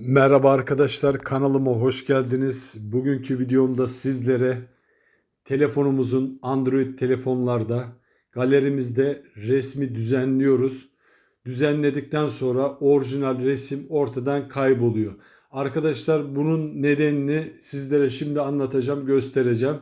Merhaba arkadaşlar kanalıma hoş geldiniz. Bugünkü videomda sizlere telefonumuzun Android telefonlarda galerimizde resmi düzenliyoruz. Düzenledikten sonra orijinal resim ortadan kayboluyor. Arkadaşlar bunun nedenini sizlere şimdi anlatacağım, göstereceğim.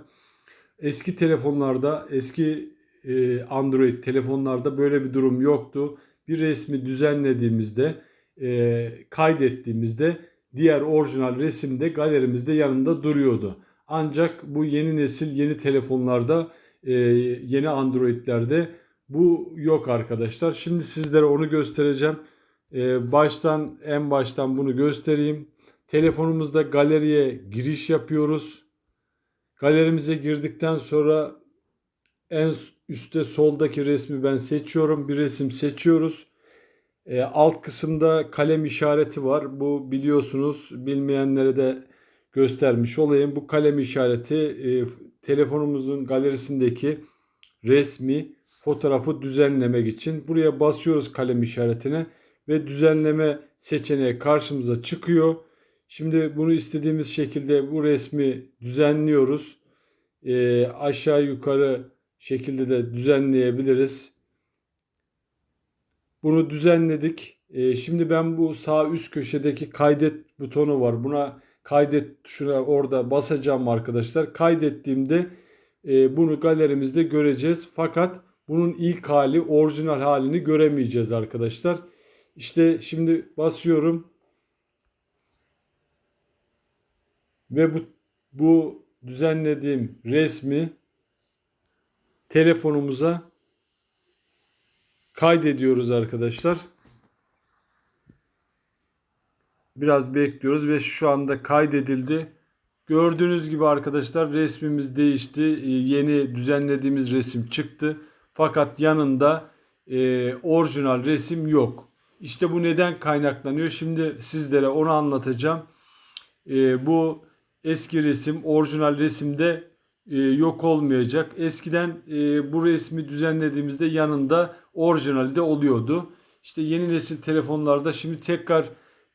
Eski telefonlarda, eski e, Android telefonlarda böyle bir durum yoktu. Bir resmi düzenlediğimizde e, kaydettiğimizde diğer orijinal resimde galerimizde yanında duruyordu. Ancak bu yeni nesil yeni telefonlarda e, yeni Android'lerde bu yok arkadaşlar. Şimdi sizlere onu göstereceğim. E, baştan en baştan bunu göstereyim. Telefonumuzda galeriye giriş yapıyoruz. Galerimize girdikten sonra en üstte soldaki resmi ben seçiyorum. Bir resim seçiyoruz. E, alt kısımda kalem işareti var. Bu biliyorsunuz bilmeyenlere de göstermiş olayım. Bu kalem işareti e, telefonumuzun galerisindeki resmi fotoğrafı düzenlemek için. Buraya basıyoruz kalem işaretine ve düzenleme seçeneği karşımıza çıkıyor. Şimdi bunu istediğimiz şekilde bu resmi düzenliyoruz. E, aşağı yukarı şekilde de düzenleyebiliriz. Bunu düzenledik. Ee, şimdi ben bu sağ üst köşedeki kaydet butonu var. Buna kaydet tuşuna orada basacağım arkadaşlar. Kaydettiğimde e, bunu galerimizde göreceğiz. Fakat bunun ilk hali orijinal halini göremeyeceğiz arkadaşlar. İşte şimdi basıyorum. Ve bu bu düzenlediğim resmi telefonumuza kaydediyoruz arkadaşlar. Biraz bekliyoruz ve şu anda kaydedildi. Gördüğünüz gibi arkadaşlar resmimiz değişti. Ee, yeni düzenlediğimiz resim çıktı. Fakat yanında e, orijinal resim yok. İşte bu neden kaynaklanıyor? Şimdi sizlere onu anlatacağım. E, bu eski resim orijinal resimde e, yok olmayacak. Eskiden e, bu resmi düzenlediğimizde yanında orijinali de oluyordu. İşte yeni nesil telefonlarda şimdi tekrar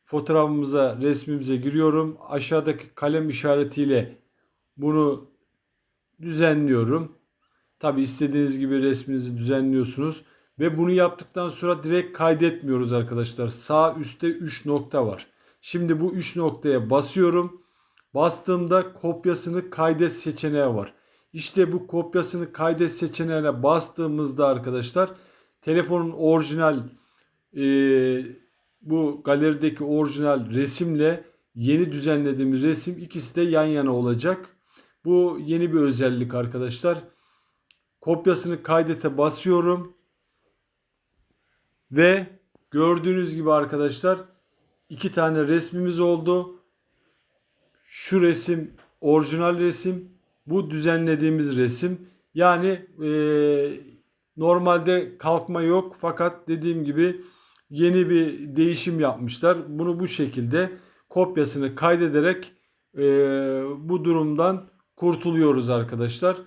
fotoğrafımıza, resmimize giriyorum. Aşağıdaki kalem işaretiyle bunu düzenliyorum. Tabi istediğiniz gibi resminizi düzenliyorsunuz. Ve bunu yaptıktan sonra direkt kaydetmiyoruz arkadaşlar. Sağ üstte 3 nokta var. Şimdi bu 3 noktaya basıyorum. Bastığımda kopyasını kaydet seçeneği var. İşte bu kopyasını kaydet seçeneğine bastığımızda arkadaşlar telefonun orijinal e, bu galerideki orijinal resimle yeni düzenlediğimiz resim ikisi de yan yana olacak. Bu yeni bir özellik arkadaşlar. Kopyasını kaydete basıyorum. Ve gördüğünüz gibi arkadaşlar iki tane resmimiz oldu. Şu resim orijinal resim. Bu düzenlediğimiz resim. Yani e, normalde kalkma yok fakat dediğim gibi yeni bir değişim yapmışlar. Bunu bu şekilde kopyasını kaydederek e, bu durumdan kurtuluyoruz arkadaşlar.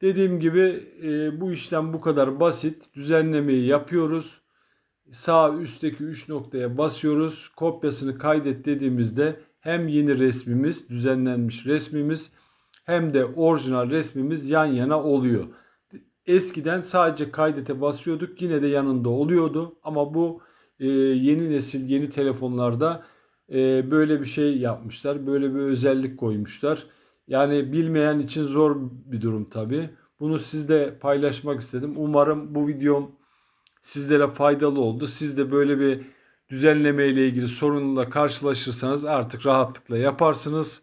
Dediğim gibi e, bu işlem bu kadar basit. Düzenlemeyi yapıyoruz. Sağ üstteki 3 noktaya basıyoruz. Kopyasını kaydet dediğimizde hem yeni resmimiz, düzenlenmiş resmimiz hem de orijinal resmimiz yan yana oluyor. Eskiden sadece kaydete basıyorduk yine de yanında oluyordu ama bu e, yeni nesil yeni telefonlarda e, böyle bir şey yapmışlar. Böyle bir özellik koymuşlar. Yani bilmeyen için zor bir durum tabi. Bunu sizle paylaşmak istedim. Umarım bu videom sizlere faydalı oldu. Siz de böyle bir düzenleme ile ilgili sorunla karşılaşırsanız artık rahatlıkla yaparsınız.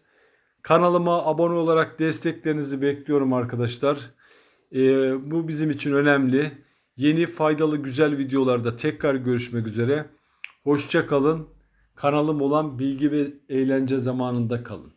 Kanalıma abone olarak desteklerinizi bekliyorum arkadaşlar. Ee, bu bizim için önemli. Yeni faydalı güzel videolarda tekrar görüşmek üzere. Hoşça kalın. Kanalım olan bilgi ve eğlence zamanında kalın.